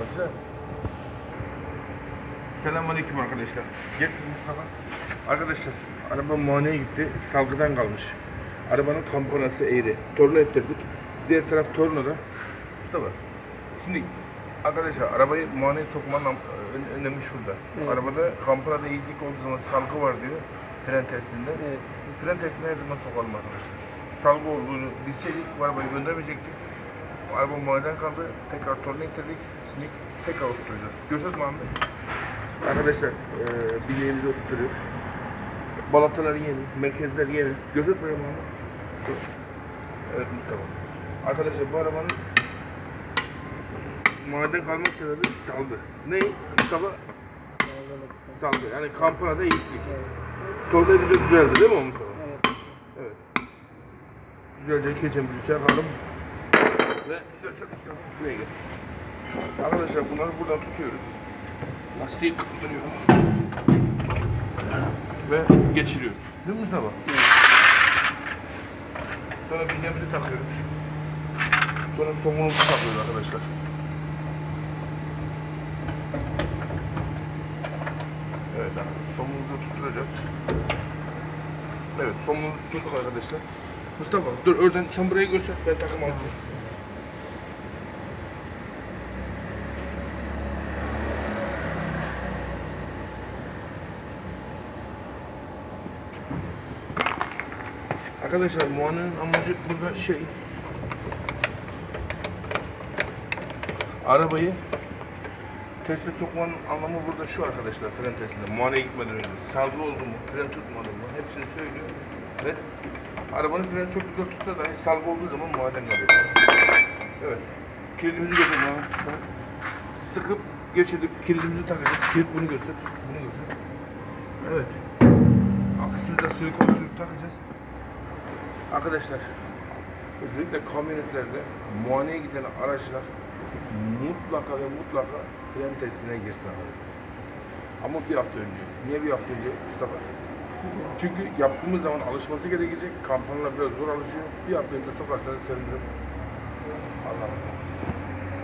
Baksana. Selamünaleyküm arkadaşlar. Gel Mustafa. Arkadaşlar araba muayeneye gitti. Salgıdan kalmış. Arabanın kampanası eğri. Torna ettirdik. Diğer taraf tornada. Mustafa. Şimdi arkadaşlar arabayı muayeneye sokmanın ön- önemi şurada. Evet. Arabada kampanada eğiklik olduğu zaman salgı var diyor. Fren testinde. Evet. Fren testine her zaman sokalım arkadaşlar. Salgı olduğunu bilseydik bu arabayı göndermeyecektik. Araba muayeneden kaldı. Tekrar torna ittirdik. Şimdi tekrar oturtacağız. Görüşürüz Muhammed. Arkadaşlar eee bileğimizi oturtuyoruz. Balatalar yeni, merkezler yeni. Gözet böyle Muhammed. Evet Mustafa. Arkadaşlar bu arabanın muayeneden kalma sebebi salgı. Ne? Mustafa? Salgı. Yani kampanada eğittik. Evet. Torna edince düzeldi değil mi o Mustafa? Evet. Evet. Güzelce keçemizi çakalım. Ve. Arkadaşlar bunları buradan tutuyoruz. Lastiği kırıyoruz. Ve geçiriyoruz. Değil mi Mustafa? Sonra bilyemizi takıyoruz. Sonra somunumuzu takıyoruz arkadaşlar. Evet arkadaşlar somunumuzu tutturacağız. Evet somunumuzu tuttuk arkadaşlar. Mustafa dur oradan sen burayı görsen ben takım aldım. Arkadaşlar muayenenin amacı burada şey arabayı teste sokmanın anlamı burada şu arkadaşlar fren testinde muayeneye gitmeden önce salgı oldu mu, fren tutmadı mı hepsini söylüyor ve arabanın freni çok güzel tutsa dahi salgı olduğu zaman muayenen kalıyor. Evet. Kilidimizi götürelim abi. Sıkıp geçirip kilidimizi takacağız. Kilit bunu göster. Bunu göster. Evet. Akısımıza silikon sürüp takacağız. Arkadaşlar özellikle kamyonetlerde muayeneye giden araçlar mutlaka ve mutlaka fren testine girsin arkadaşlar. Ama bir hafta önce. Niye bir hafta önce Mustafa? Çünkü yaptığımız zaman alışması gerekecek. Kampanalar biraz zor alışıyor. Bir hafta önce sokarsanız sevinirim. Allah'a.